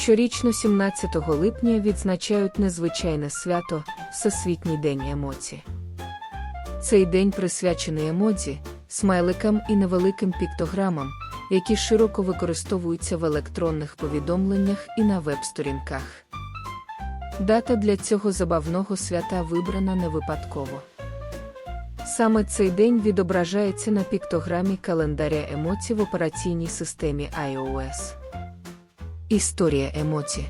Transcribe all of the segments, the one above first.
Щорічно 17 липня відзначають незвичайне свято Всесвітній день емоцій. Цей день присвячений емоці, смайликам і невеликим піктограмам, які широко використовуються в електронних повідомленнях і на веб-сторінках. Дата для цього забавного свята вибрана не випадково. Саме цей день відображається на піктограмі календаря емоцій в операційній системі iOS. Історія емоцій.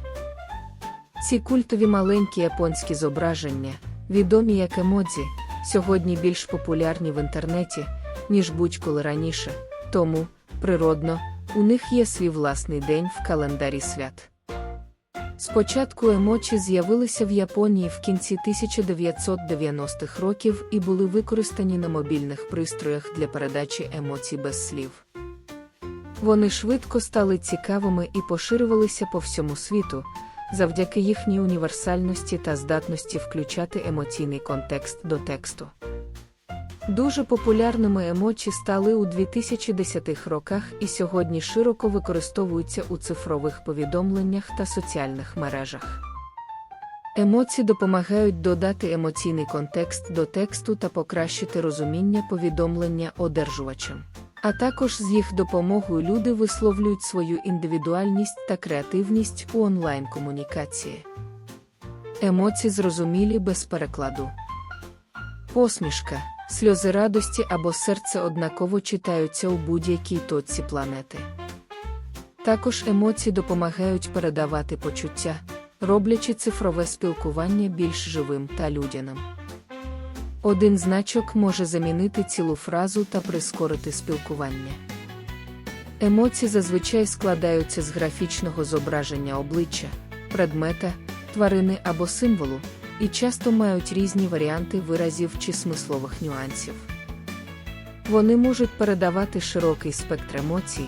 Ці культові маленькі японські зображення, відомі як емодзі, сьогодні більш популярні в інтернеті, ніж будь-коли раніше, тому, природно, у них є свій власний день в календарі свят. Спочатку емочі з'явилися в Японії в кінці 1990-х років і були використані на мобільних пристроях для передачі емоцій без слів. Вони швидко стали цікавими і поширювалися по всьому світу, завдяки їхній універсальності та здатності включати емоційний контекст до тексту. Дуже популярними емочі стали у 2010-х роках і сьогодні широко використовуються у цифрових повідомленнях та соціальних мережах. Емоції допомагають додати емоційний контекст до тексту та покращити розуміння повідомлення одержувачем. А також з їх допомогою люди висловлюють свою індивідуальність та креативність у онлайн-комунікації. Емоції зрозумілі без перекладу. Посмішка, сльози радості або серце однаково читаються у будь-якій точці планети. Також емоції допомагають передавати почуття, роблячи цифрове спілкування більш живим та людяним. Один значок може замінити цілу фразу та прискорити спілкування. Емоції зазвичай складаються з графічного зображення обличчя, предмета, тварини або символу, і часто мають різні варіанти виразів чи смислових нюансів. Вони можуть передавати широкий спектр емоцій,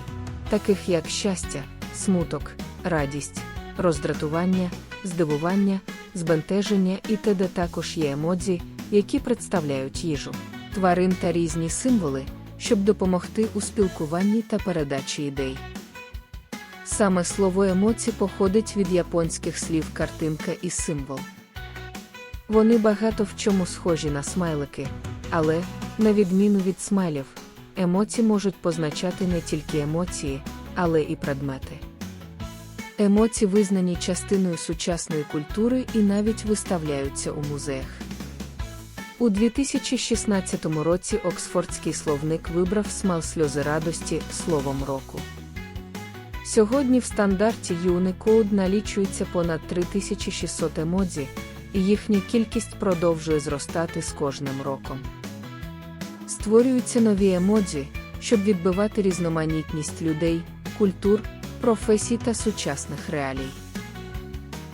таких як щастя, смуток, радість, роздратування, здивування, збентеження і т.д. також є емодзі, які представляють їжу, тварин та різні символи, щоб допомогти у спілкуванні та передачі ідей. Саме слово емоці походить від японських слів картинка і символ. Вони багато в чому схожі на смайлики, але, на відміну від смайлів, емоції можуть позначати не тільки емоції, але і предмети. Емоції визнані частиною сучасної культури і навіть виставляються у музеях. У 2016 році Оксфордський словник вибрав смал сльози радості словом року. Сьогодні в стандарті Unicode налічується понад 3600 емодзі, і їхня кількість продовжує зростати з кожним роком. Створюються нові емодзі, щоб відбивати різноманітність людей, культур, професій та сучасних реалій.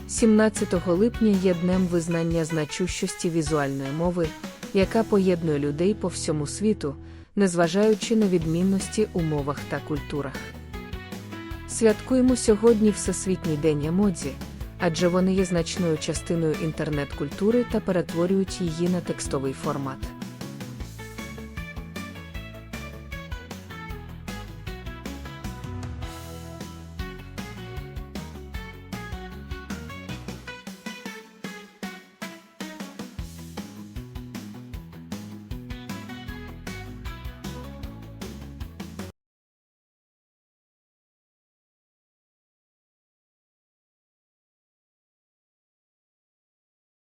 17 липня є днем визнання значущості візуальної мови, яка поєднує людей по всьому світу, незважаючи на відмінності у мовах та культурах. Святкуємо сьогодні Всесвітній день емодзі, адже вони є значною частиною інтернет-культури та перетворюють її на текстовий формат.